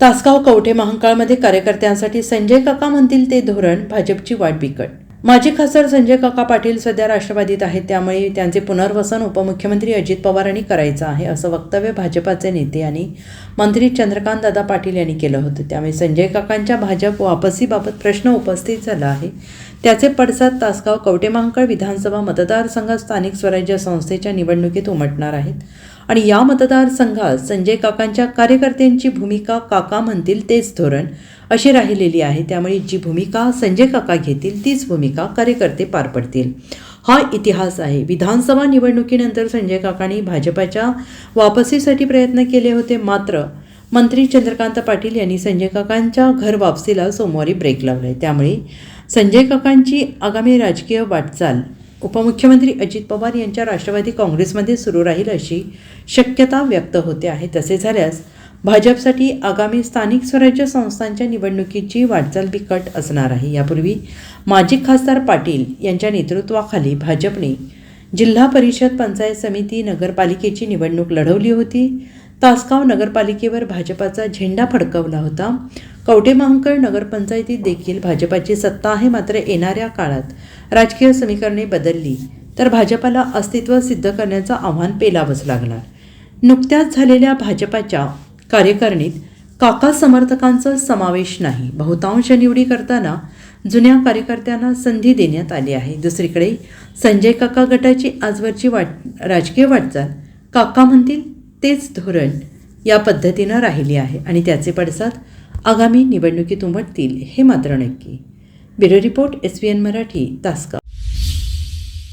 तासगाव कवठे महांकाळमध्ये कार्यकर्त्यांसाठी संजय काका म्हणतील ते धोरण भाजपची वाट बिकट. माजी खासदार संजय काका पाटील सध्या राष्ट्रवादीत आहेत त्यामुळे त्यांचे पुनर्वसन उपमुख्यमंत्री अजित पवारांनी करायचं आहे असं वक्तव्य भाजपाचे नेते आणि मंत्री चंद्रकांत दादा पाटील यांनी केलं होतं. त्यामुळे संजय काकांच्या भाजप वापसीबाबत प्रश्न उपस्थित झाला आहे. त्याचे पडसाद तासगाव कवटे महांकाळ विधानसभा मतदारसंघात स्थानिक स्वराज्य संस्थेच्या निवडणुकीत उमटणार आहेत. आणि या मतदारसंघात संजय काकांच्या कार्यकर्त्यांची भूमिका काका म्हणतील तेच धोरण अशी राहिलेली आहे. त्यामुळे जी भूमिका संजय काका घेतील तीच भूमिका कार्यकर्ते पार पडतील. हा इतिहास आहे. विधानसभा निवडणुकीनंतर संजय काकांनी भाजपाच्या वापसीसाठी प्रयत्न केले होते मात्र मंत्री चंद्रकांत पाटील यांनी संजय काकांच्या घर वापसीला सोमवारी ब्रेक लावलाय त्यामुळे संजय काकांची आगामी राजकीय वाटचाल उपमुख्यमंत्री अजित पवार यांच्या राष्ट्रवादी काँग्रेसमध्ये सुरू राहील अशी शक्यता व्यक्त होते आहे. तसे झाल्यास भाजपसाठी आगामी स्थानिक स्वराज्य संस्थांच्या निवडणुकीची वाटचाल बिकट असणार आहे. यापूर्वी माजी खासदार पाटील यांच्या नेतृत्वाखाली भाजपने जिल्हा परिषद पंचायत समिती नगरपालिकेची निवडणूक लढवली होती. तासगाव नगरपालिकेवर भाजपाचा झेंडा फडकवला होता. कवटेमहांकर नगरपंचायतीत देखील भाजपाची सत्ता आहे मात्र येणाऱ्या काळात राजकीय समीकरणे बदलली तर भाजपाला अस्तित्व सिद्ध करण्याचं आव्हान पेलावंच लागणार. नुकत्याच झालेल्या भाजपाच्या कार्यकारिणीत काका समर्थकांचा समावेश नाही. बहुतांश निवडी करताना जुन्या कार्यकर्त्यांना संधी देण्यात आली आहे. दुसरीकडे संजय काका गटाची आजवरची वाट राजकीय वाटचाल काका म्हणतील तेच धोरण या पद्धतीनं राहिली आहे आणि त्याचे पडसाद आगामी निवडणुकीत उमटतील हे मात्र नक्की. Bureau report S V N Marathi Tasgaon.